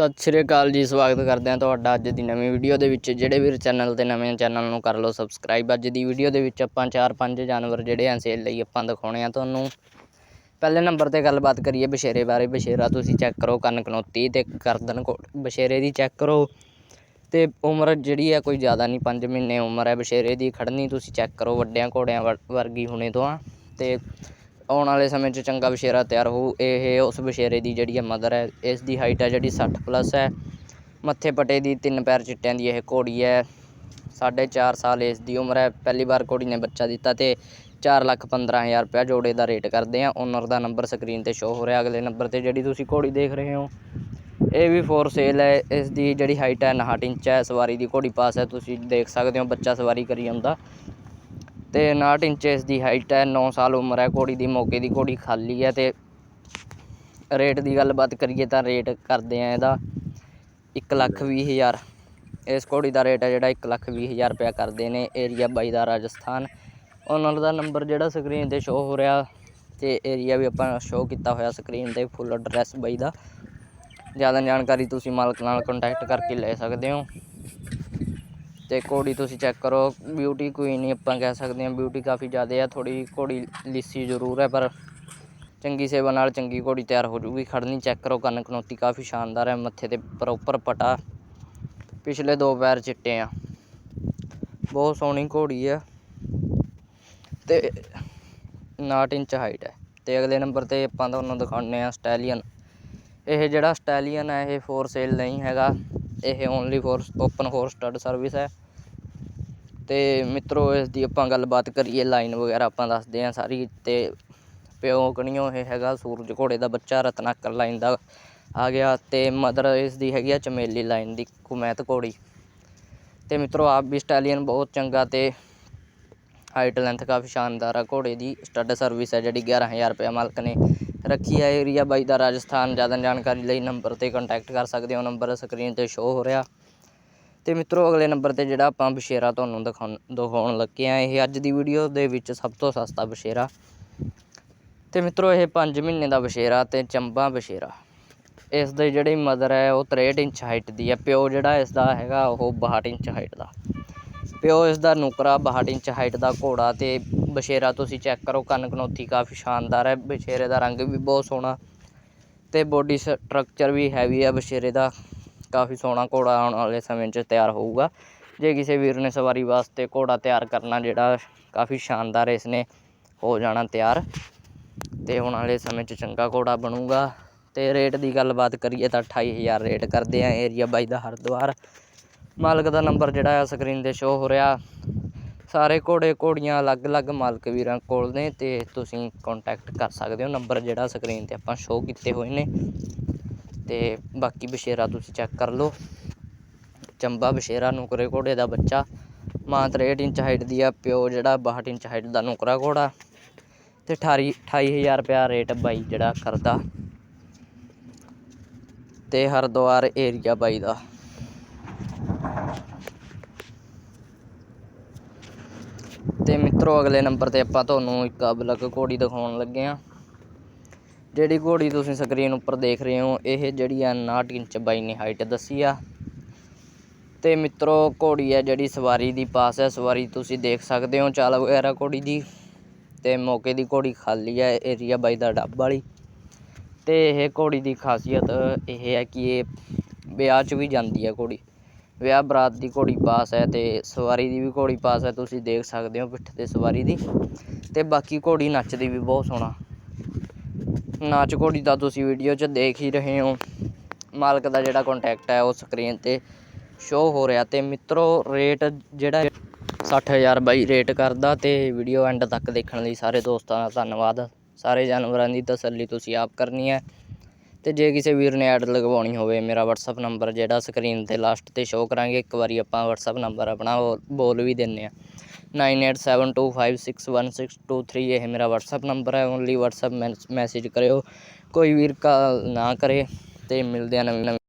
ਸਤਿ ਸ਼੍ਰੀ ਅਕਾਲ ਜੀ, ਸਵਾਗਤ ਕਰਦੇ ਹਾਂ ਤੁਹਾਡਾ ਅੱਜ ਦੀ ਨਵੀਂ ਵੀਡੀਓ ਦੇ ਵਿੱਚ। ਜਿਹੜੇ ਵੀਰ ਚੈਨਲ ਤੇ ਨਵੇਂ ਚੈਨਲ ਨੂੰ ਕਰ ਲਓ ਸਬਸਕ੍ਰਾਈਬ। ਅੱਜ ਦੀ ਵੀਡੀਓ ਦੇ ਵਿੱਚ ਆਪਾਂ 4-5 ਜਾਨਵਰ ਜਿਹੜੇ ਆ ਸੇਲ ਲਈ ਆਪਾਂ ਦਿਖਾਉਣੇ ਆ ਤੁਹਾਨੂੰ। ਪਹਿਲੇ ਨੰਬਰ ਤੇ ਗੱਲਬਾਤ ਕਰੀਏ ਬਸ਼ੇਰੇ ਬਾਰੇ। ਬਸ਼ੇਰਾ ਤੁਸੀਂ ਚੈੱਕ ਕਰੋ, ਕੰਨ ਕਨੋਤੀ ਤੇ ਕਰਦਨ ਕੋ ਬਸ਼ੇਰੇ ਦੀ ਚੈੱਕ ਕਰੋ। ਤੇ ਉਮਰ ਜਿਹੜੀ ਹੈ ਕੋਈ ਜ਼ਿਆਦਾ ਨਹੀਂ 5 ਮਹੀਨੇ ਉਮਰ ਹੈ ਬਸ਼ੇਰੇ ਦੀ। ਖੜਨੀ ਤੁਸੀਂ ਚੈੱਕ ਕਰੋ ਵੱਡਿਆਂ ਘੋੜਿਆਂ ਵਰ- ਵਰਗੀ ਹੁਣੇ ਤੋਂ ਆ। ਤੇ ਆਉਣ ਵਾਲੇ ਸਮੇਂ 'ਚ ਚੰਗਾ ਬਸ਼ੇਰਾ ਤਿਆਰ ਹੋਊ। ਇਹ ਉਸ ਬਸ਼ੇਰੇ ਦੀ ਜਿਹੜੀ ਹੈ ਮਦਰ ਹੈ, ਇਸ ਦੀ ਹਾਈਟ ਹੈ ਜਿਹੜੀ 60 ਪਲੱਸ ਹੈ। ਮੱਥੇ ਪਟੇ ਦੀ ਤਿੰਨ ਪੈਰ ਚਿੱਟਿਆਂ ਦੀ ਇਹ ਘੋੜੀ ਹੈ। ਸਾਢੇ ਚਾਰ ਸਾਲ ਇਸ ਦੀ ਉਮਰ ਹੈ। ਪਹਿਲੀ ਵਾਰ ਘੋੜੀ ਨੇ ਬੱਚਾ ਦਿੱਤਾ ਤੇ 4 ਲੱਖ 15 ਹਜ਼ਾਰ ਰੁਪਇਆ ਜੋੜੇ ਦਾ ਰੇਟ ਕਰਦੇ ਆ ਓਨਰ ਦਾ ਨੰਬਰ ਸਕਰੀਨ ਤੇ ਸ਼ੋ ਹੋ ਰਿਹਾ। ਅਗਲੇ ਨੰਬਰ ਤੇ ਜਿਹੜੀ ਤੁਸੀਂ ਘੋੜੀ ਦੇਖ ਰਹੇ ਹੋ, ਇਹ ਵੀ ਫੋਰ ਸੇਲ ਹੈ। ਇਸ ਦੀ ਜਿਹੜੀ ਹਾਈਟ ਹੈ 59 ਇੰਚ ਹੈ। ਸਵਾਰੀ ਦੀ ਘੋੜੀ ਪਾਸ ਹੈ। ਤੁਸੀਂ ਦੇਖ ਸਕਦੇ ਹੋ ਬੱਚਾ ਸਵਾਰੀ ਕਰੀ ਜਾਂਦਾ। ਤੇ 59 ਇੰਚ ਇਸ ਦੀ ਹਾਈਟ ਹੈ 9 ਸਾਲ ਉਮਰ ਹੈ, ਘੋੜੀ ਦੀ ਮੌਕੇ ਦੀ ਘੋੜੀ ਖਾਲੀ ਹੈ ਤੇ ਰੇਟ ਦੀ ਗੱਲਬਾਤ ਕਰੀਏ ਤਾਂ ਰੇਟ ਕਰਦੇ ਆ ਇਹਦਾ 1 ਲੱਖ ਵੀਹ ਹਜ਼ਾਰ। ਇਸ ਘੋੜੀ ਦਾ ਰੇਟ ਹੈ ਜਿਹੜਾ 1 ਲੱਖ ਵੀਹ ਹਜ਼ਾਰ ਰੁਪਇਆ ਕਰਦੇ ਨੇ ਏਰੀਆ ਬਾਈ ਦਾ ਰਾਜਸਥਾਨ। ਉਹਨਾਂ ਦਾ ਨੰਬਰ ਜਿਹੜਾ ਸਕਰੀਨ ਤੇ ਸ਼ੋ ਹੋ ਰਿਹਾ ਤੇ ਏਰੀਆ ਵੀ ਆਪਾਂ ਸ਼ੋ ਕੀਤਾ ਹੋਇਆ ਸਕਰੀਨ ਤੇ ਫੁੱਲ ਐਡਰੈਸ ਬਾਈ ਦਾ। ਜ਼ਿਆਦਾ ਜਾਣਕਾਰੀ ਤੁਸੀਂ ਮਾਲਕ ਨਾਲ ਕੰਟੈਕਟ ਕਰਕੇ ਲੈ ਸਕਦੇ ਹੋ। ਤੇ ਘੋੜੀ ਤੁਸੀਂ ਚੈੱਕ ਕਰੋ। ਬਿਊਟੀ ਕੁਈਨ ਹੀ ਆਪਾਂ ਕਹਿ ਸਕਦੇ ਹਾਂ ਬਿਊਟੀ ਕਾਫੀ ਜ਼ਿਆਦਾ ਹੈ ਥੋੜੀ ਘੋੜੀ ਲਿੱਸੀ ਜ਼ਰੂਰ ਹੈ, ਪਰ ਚੰਗੀ ਸੇਵਾ ਨਾਲ ਚੰਗੀ ਘੋੜੀ ਤਿਆਰ ਹੋ ਜੂਗੀ ਖੜਨੀ ਚੈੱਕ ਕਰੋ, ਕੰਨ ਕਨੋਤੀ ਕਾਫੀ ਸ਼ਾਨਦਾਰ ਹੈ, ਮੱਥੇ ਤੇ ਪ੍ਰੋਪਰ ਪਟਾ। ਪਿਛਲੇ ਦੋ ਪੈਰ ਚਿੱਟੇ ਆ। ਬਹੁਤ ਸੋਹਣੀ ਘੋੜੀ ਹੈ ਤੇ 59 ਇੰਚ ਹਾਈਟ ਹੈ। ਤੇ ਅਗਲੇ ਨੰਬਰ ਤੇ ਆਪਾਂ ਤੁਹਾਨੂੰ ਦਿਖਾਉਂਦੇ ਆ ਸਟੈਲੀਅਨ। ਇਹ ਜਿਹੜਾ ਸਟੈਲੀਅਨ ਹੈ, ਇਹ ਫੋਰ ਸੇਲ ਨਹੀਂ ਹੈਗਾ। ਇਹ only for open for stud service ਹੈ। ਤੇ ਮਿੱਤਰੋ ਇਸ ਦੀ ਆਪਾਂ ਗੱਲਬਾਤ ਕਰੀਏ ਲਾਈਨ ਵਗੈਰਾ ਆਪਾਂ ਦੱਸਦੇ ਹਾਂ ਸਾਰੀ। ਤੇ ਪਿਓ ਕਣੀਓ, ਇਹ ਹੈਗਾ ਸੂਰਜ ਘੋੜੇ ਦਾ ਬੱਚਾ, ਰਤਨਾਕਰ ਲਾਈਨ ਦਾ ਆ ਗਿਆ। ਤੇ ਮਦਰ ਇਸ ਦੀ ਹੈਗੀ ਆ ਚਮੇਲੀ ਲਾਈਨ ਦੀ ਕੁਮੈਤ ਘੋੜੀ। ਤੇ ਮਿੱਤਰੋ, ਆਪ ਵੀ ਸਟੈਲੀਅਨ ਬਹੁਤ ਚੰਗਾ ਤੇ ਹਾਈਟ ਲੈਂਥ ਕਾਫੀ ਸ਼ਾਨਦਾਰ ਆ। ਘੋੜੇ ਦੀ ਸਟੱਡ ਸਰਵਿਸ ਹੈ, ਜਿਹੜੀ 11000 ਰੁਪਏ ਮਾਲਕ ਨੇ। ਰੱਖੀ ਹੈ ਏਰੀਆ ਬਾਈ ਦਾ ਰਾਜਸਥਾਨ, ਜ਼ਿਆਦਾ ਜਾਣਕਾਰੀ ਲਈ ਨੰਬਰ ਤੇ ਕੰਟੈਕਟ ਕਰ ਸਕਦੇ ਹੋ। ਨੰਬਰ ਸਕਰੀਨ ਤੇ ਸ਼ੋ ਹੋ ਰਿਹਾ। ਤੇ ਮਿੱਤਰੋ, ਅਗਲੇ ਨੰਬਰ ਤੇ ਜਿਹੜਾ ਆਪਾਂ ਬਸ਼ੇਰਾ ਤੁਹਾਨੂੰ ਦਿਖਾਉਣ ਦਿਖਾਉਣ ਲੱਗੇ ਆ, ਇਹ ਅੱਜ ਦੀ ਵੀਡੀਓ ਦੇ ਵਿੱਚ ਸਭ ਤੋਂ ਸਸਤਾ ਬਸ਼ੇਰਾ ਤੇ ਮਿੱਤਰੋ, ਇਹ 5 ਮਹੀਨੇ ਦਾ ਬਸ਼ੇਰਾ ਤੇ ਚੰਬਾ ਬਸ਼ੇਰਾ ਇਸ ਦੇ ਜਿਹੜੀ ਮਦਰ ਹੈ, ਉਹ 63 ਇੰਚ ਹਾਈਟ ਦੀ ਹੈ। ਪਿਓ ਜਿਹੜਾ ਇਸ ਦਾ ਹੈਗਾ, ਉਹ 62 ਇੰਚ ਹਾਈਟ ਦਾ। ਪਿਓ ਇਸ ਦਾ ਨੁਕਰਾ 62 ਇੰਚ ਹਾਈਟ ਦਾ ਘੋੜਾ ਤੇ ਬਸ਼ੇਰਾ ਤੁਸੀਂ ਚੈੱਕ ਕਰੋ ਕੰਨ ਕਨੋਤੀ ਕਾਫੀ ਸ਼ਾਨਦਾਰ ਹੈ ਬਸ਼ੇਰੇ ਦਾ ਰੰਗ ਵੀ ਬਹੁਤ ਸੋਹਣਾ ਤੇ ਬੋਡੀ ਸਟਰਕਚਰ ਵੀ ਹੈਵੀ ਹੈ ਬਸ਼ੇਰੇ ਦਾ ਕਾਫੀ ਸੋਹਣਾ ਘੋੜਾ ਆਉਣ ਵਾਲੇ ਸਮੇਂ 'ਚ ਤਿਆਰ ਹੋਊਗਾ। ਜੇ ਕਿਸੇ ਵੀਰ ਨੇ ਸਵਾਰੀ ਵਾਸਤੇ ਘੋੜਾ ਤਿਆਰ ਕਰਨਾ ਜਿਹੜਾ ਕਾਫੀ ਸ਼ਾਨਦਾਰ ਇਸ ਨੇ ਹੋ ਜਾਣਾ ਤਿਆਰ ਤੇ ਆਉਣ ਵਾਲੇ ਸਮੇਂ 'ਚ ਚੰਗਾ ਘੋੜਾ ਬਣੂਗਾ ਤੇ ਰੇਟ ਦੀ ਗੱਲਬਾਤ ਕਰੀਏ ਤਾਂ 28000 ਰੇਟ ਕਰਦੇ ਆ ਏਰੀਆ ਬਾਈ ਦਾ ਹਰਿਦੁਆਰ। ਮਾਲਕ ਦਾ ਨੰਬਰ ਜਿਹੜਾ ਆ ਸਕਰੀਨ ਤੇ ਸ਼ੋ ਹੋ ਰਿਹਾ। ਸਾਰੇ ਘੋੜੇ ਘੋੜੀਆਂ ਅਲੱਗ-ਅਲੱਗ ਮਾਲਕ ਵੀਰਾਂ ਕੋਲ ਨੇ ਅਤੇ ਤੁਸੀਂ ਕੋਂਟੈਕਟ ਕਰ ਸਕਦੇ ਹੋ ਨੰਬਰ ਜਿਹੜਾ ਸਕਰੀਨ ਤੇ ਆਪਾਂ ਸ਼ੋਅ ਕੀਤੇ ਹੋਏ ਨੇ। ਅਤੇ ਬਾਕੀ ਬਸ਼ੇਰਾ ਤੁਸੀਂ ਚੈੱਕ ਕਰ ਲਓ। ਚੰਬਾ ਬਸ਼ੇਰਾ, ਨੁਕਰੇ ਘੋੜੇ ਦਾ ਬੱਚਾ। ਮਾਂ 63 ਇੰਚ ਹਾਈਟ ਦੀ ਆ, ਪਿਓ ਜਿਹੜਾ 62 ਇੰਚ ਹਾਈਟ ਦਾ ਨੁਕਰਾ ਘੋੜਾ। ਤੇ 28 28000 ਰੁਪਿਆ ਰੇਟ ਬਾਈ ਜਿਹੜਾ ਕਰਦਾ। ਤੇ ਹਰਿਦੁਆਰ ਏਰੀਆ ਬਾਈ ਦਾ। ਤੇ ਮਿੱਤਰੋ, ਅਗਲੇ ਨੰਬਰ ਤੇ ਆਪਾਂ ਤੁਹਾਨੂੰ ਇੱਕ ਅਬਲਕ ਘੋੜੀ ਦਿਖਾਉਣ ਲੱਗੇ ਆ ਜਿਹੜੀ ਘੋੜੀ ਤੁਸੀਂ ਸਕਰੀਨ ਉੱਪਰ ਦੇਖ ਰਹੇ ਹੋ, ਇਹ ਜਿਹੜੀ ਆ 59 ਇੰਚ ਬਾਈ ਨੇ ਹਾਈਟ ਦੱਸੀ ਆ। ਤੇ ਮਿੱਤਰੋ, ਘੋੜੀ ਹੈ ਜਿਹੜੀ ਸਵਾਰੀ ਦੀ ਪਾਸ ਹੈ ਸਵਾਰੀ ਤੁਸੀਂ ਦੇਖ ਸਕਦੇ ਹੋ ਚਾਲ ਵਗੈਰਾ ਘੋੜੀ ਦੀ। ਤੇ ਮੌਕੇ ਦੀ ਘੋੜੀ ਖਾਲੀ ਹੈ ਏਰੀਆ ਬਾਈ ਦਾ ਡੱਬ ਵਾਲੀ। ਤੇ ਇਹ ਘੋੜੀ ਦੀ ਖਾਸੀਅਤ ਇਹ ਹੈ ਕਿ ਇਹ ਵਿਆਹ 'ਚ ਵੀ ਜਾਂਦੀ ਹੈ ਘੋੜੀ। ਵਿਆਹ ਬਰਾਤ ਦੀ ਘੋੜੀ ਪਾਸ ਹੈ ਅਤੇ ਸਵਾਰੀ ਦੀ ਵੀ ਘੋੜੀ ਪਾਸ ਹੈ, ਤੁਸੀਂ ਦੇਖ ਸਕਦੇ ਹੋ ਪਿੱਠ ਤੇ ਸਵਾਰੀ ਦੀ। ਅਤੇ ਬਾਕੀ ਘੋੜੀ ਨੱਚਦੀ ਵੀ ਬਹੁਤ ਸੋਹਣਾ। ਨਾਚ ਘੋੜੀ ਦਾ ਤੁਸੀਂ ਵੀਡੀਓ 'ਚ ਦੇਖ ਹੀ ਰਹੇ ਹੋ। ਮਾਲਕ ਦਾ ਜਿਹੜਾ ਕੰਟੈਕਟ ਹੈ ਉਹ ਸਕਰੀਨ ਤੇ ਸ਼ੋ ਹੋ ਰਿਹਾ ਤੇ ਮਿੱਤਰੋ ਰੇਟ ਜਿਹੜਾ 60000 ਬਾਈ ਰੇਟ ਕਰਦਾ ਤੇ ਵੀਡੀਓ ਐਂਡ ਤੱਕ ਦੇਖਣ ਲਈ ਸਾਰੇ ਦੋਸਤਾਂ ਦਾ ਧੰਨਵਾਦ। ਸਾਰੇ ਜਾਨਵਰਾਂ ਦੀ ਤਸੱਲੀ ਤੁਸੀਂ ਆਪ ਕਰਨੀ ਹੈ। ਅਤੇ ਜੇ ਕਿਸੇ ਵੀਰ ਨੇ ਐਡ ਲਗਵਾਉਣੀ ਹੋਵੇ, ਮੇਰਾ ਵਟਸਐਪ ਨੰਬਰ ਜਿਹੜਾ ਸਕਰੀਨ ਤੇ ਲਾਸਟ ਤੇ ਸ਼ੋਅ ਕਰਾਂਗੇ, ਇੱਕ ਵਾਰੀ ਆਪਾਂ ਵਟਸਐਪ ਨੰਬਰ ਆਪਣਾ ਉਹ ਬੋਲ ਵੀ ਦਿੰਦੇ ਹਾਂ nine eight seven two five six one six two 9872561623 ਇਹ ਮੇਰਾ ਵਟਸਐਪ ਨੰਬਰ ਹੈ ਓਨਲੀ WhatsApp ਮੈਸੇਜ ਕਰਿਓ। ਕੋਈ ਵੀਰ ਕਾਲ ਨਾ ਕਰੇ ਅਤੇ ਮਿਲਦੇ ਹਾਂ ਨਵੀਂ ਨਵੀਂ